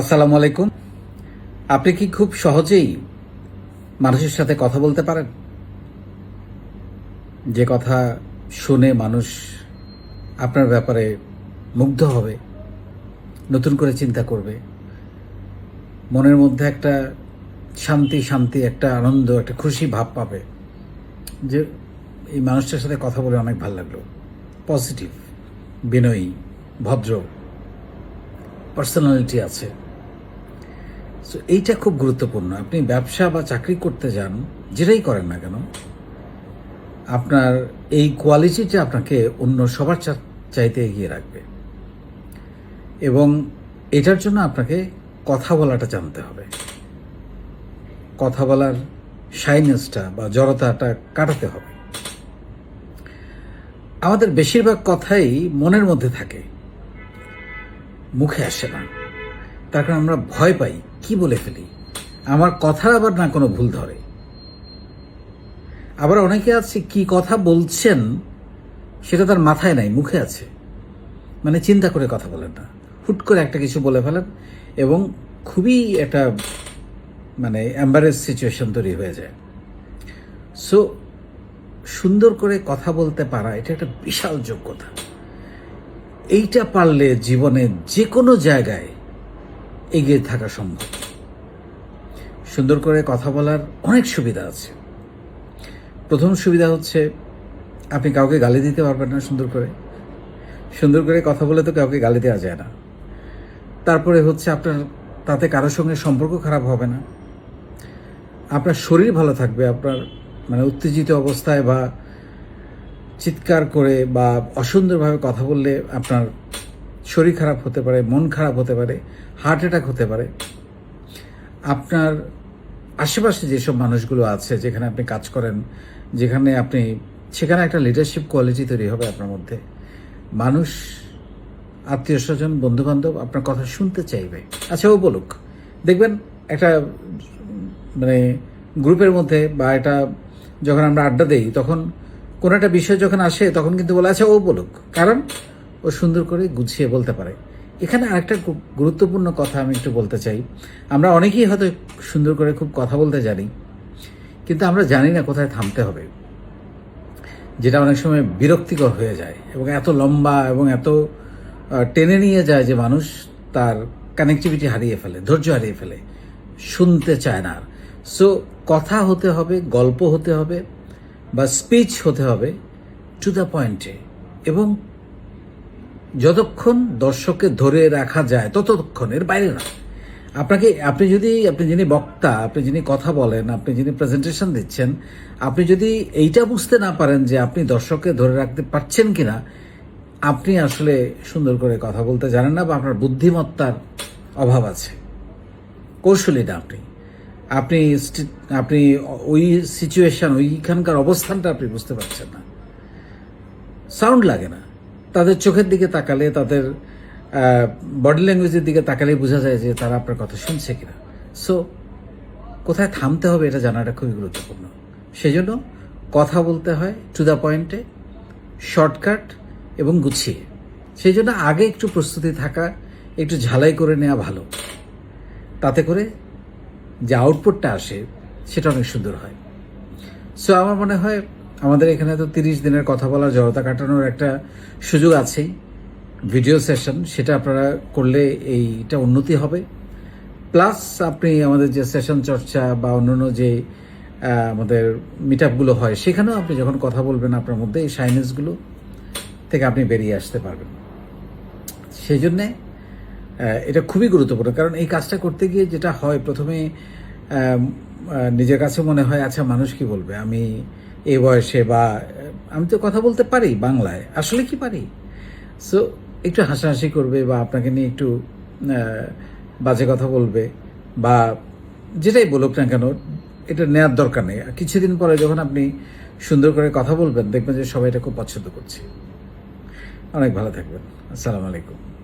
আসসালামু আলাইকুম। আপনি কি খুব সহজেই মানুষের সাথে কথা বলতে পারেন? যে কথা শুনে মানুষ আপনার ব্যাপারে মুগ্ধ হবে, নতুন করে চিন্তা করবে। মনের মধ্যে একটা শান্তি শান্তি, একটা আনন্দ, একটা খুশি ভাব পাবে যে এই মানুষটার সাথে কথা বলে অনেক ভালো লাগল। পজিটিভ, বিনয়ী, ভদ্র পার্সোনালিটি আছে। সো এইটা খুব গুরুত্বপূর্ণ। আপনি ব্যবসা বা চাকরি করতে যান, যেটাই করেন না কেন, আপনার এই কোয়ালিটিটা আপনাকে অন্য সবার চাইতে এগিয়ে রাখবে। এবং এটার জন্য আপনাকে কথা বলাটা জানতে হবে। কথা বলার শাইনেসটা বা জড়তাটা কাটাতে হবে। আমাদের বেশিরভাগ কথাই মনের মধ্যে থাকে, মুখে আসে না। তার কারণ আমরা ভয় পাই। কি বলে ফেলি? আমার কথার আবার না কোনো ভুল ধরে। আবার অনেকে আছে কি কথা বলছেন, সেটা তার মাথায় নাই, মুখে আছে। মানে চিন্তা করে কথা বলেন না। হুট করে একটা কিছু বলে ফেলেন এবং খুবই একটা মানে অ্যাম্বারেস সিচুয়েশন তৈরি হয়ে যায়। সো সুন্দর করে কথা বলতে পারা, এটা একটা বিশাল যোগ্যতা। এইটা পারলে জীবনে যে কোনো জায়গায় এগিয়ে থাকা সম্ভব। সুন্দর করে কথা বলার অনেক সুবিধা আছে। প্রথম সুবিধা হচ্ছে, আপনি কাউকে গালি দিতে পারবেন না সুন্দর করে। সুন্দর করে কথা বলে তো কাউকে গালি দেওয়া যায় না। তারপরে হচ্ছে আপনার, তাতে কারোর সঙ্গে সম্পর্ক খারাপ হবে না। আপনার শরীর ভালো থাকবে, আপনার মানে উত্তেজিত অবস্থায় বা চিৎকার করে বা অসুন্দরভাবে কথা বললে আপনার শরীর খারাপ হতে পারে, মন খারাপ হতে পারে হার্ট অ্যাটাক হতে পারে। আপনার আশেপাশে যেসব মানুষগুলো আছে, যেখানে আপনি কাজ করেন, যেখানে আপনি, সেখানে একটা লিডারশিপ কোয়ালিটি তৈরি হবে আপনার মধ্যে। মানুষ, আত্মীয় স্বজন বন্ধু বান্ধব আপনার কথা শুনতে চাইবে। আচ্ছা ও বলুক। দেখবেন একটা মানে গ্রুপের মধ্যে বা এটা যখন আমরা আড্ডা দেই, তখন কোনো একটা বিষয় যখন আসে, তখন কিন্তু বলে আচ্ছা ও বলুক। কারণ ও সুন্দর করে গুছিয়ে বলতে পারে। এখানে আরেকটা গুরুত্বপূর্ণ কথা আমি একটু বলতে চাই। আমরা অনেকেই হয়তো সুন্দর করে খুব কথা বলতে জানি, কিন্তু আমরা জানি না কোথায় থামতে হবে, যেটা অনেক সময় বিরক্তিকর হয়ে যায় এবং এত লম্বা এবং এত টেনে নিয়ে যায় যে মানুষ তার কানেক্টিভিটি হারিয়ে ফেলে, ধৈর্য হারিয়ে ফেলে, শুনতে চায় না সো কথা হতে হবে, গল্প হতে হবে বা স্পিচ হতে হবে টু দ্য পয়েন্টে এবং যতক্ষণ দর্শককে ধরে রাখা যায়, ততক্ষণ এর বাইরে না আপনাকে, আপনি যদি, আপনি যিনি বক্তা, আপনি যিনি কথা বলেন, আপনি যিনি প্রেজেন্টেশন দিচ্ছেন, আপনি যদি এইটা বুঝতে না পারেন যে আপনি দর্শককে ধরে রাখতে পারছেন কিনা, আপনি আসলে সুন্দর করে কথা বলতে জানেন না বা আপনার বুদ্ধিমত্তার অভাব আছে। কৌশলী না আপনি আপনি আপনি ওই সিচুয়েশন ওইখানকার অবস্থানটা আপনি বুঝতে পারছেন না। সাউন্ড লাগে না। তাদের চোখের দিকে তাকালে, তাদের বডি ল্যাঙ্গুয়েজের দিকে তাকালে বোঝা যায় যে তারা আপনার কথা শুনছে কিনা। সো কোথায় থামতে হবে এটা জানাটা খুবই গুরুত্বপূর্ণ। সেই জন্য কথা বলতে হয় টু দ্য পয়েন্টে শর্টকাট এবং গুছিয়ে। সেই জন্য আগে একটু প্রস্তুতি থাকা, একটু ঝালাই করে নেওয়া ভালো। তাতে করে যে আউটপুটটা আসে, সেটা অনেক সুন্দর হয়। সো আমার মনে হয় আমাদের এখানে তো তিরিশ দিনের কথা বলার জড়তা কাটানোর একটা সুযোগ আছেই। ভিডিও সেশন, সেটা আপনারা করলে এইটা উন্নতি হবে। প্লাস আপনি আমাদের যে সেশন চর্চা বা অন্যান্য যে আমাদের মিট আপগুলো হয়, সেখানেও আপনি যখন কথা বলবেন আপনার মধ্যে এই সাইনেসগুলো থেকে আপনি বেরিয়ে আসতে পারবেন। সেই জন্যে এটা খুবই গুরুত্বপূর্ণ। কারণ এই কাজটা করতে গিয়ে যেটা হয়, প্রথমে নিজের কাছে মনে হয় আচ্ছা মানুষ কি বলবে? আমি এই বয়সে বা, আমি তো কথা বলতে পারি বাংলায়, আসলে কি পারি? সো একটু হাসাহাসি করবে বা আপনাকে নিয়ে একটু বাজে কথা বলবে বা যেটাই বলুক না কেন, এটা নেওয়ার দরকার নেই। কিছুদিন পরে যখন আপনি সুন্দর করে কথা বলবেন, দেখবেন যে সবাই এটা খুব পছন্দ করছে। অনেক ভালো থাকবেন। আসসালামু আলাইকুম।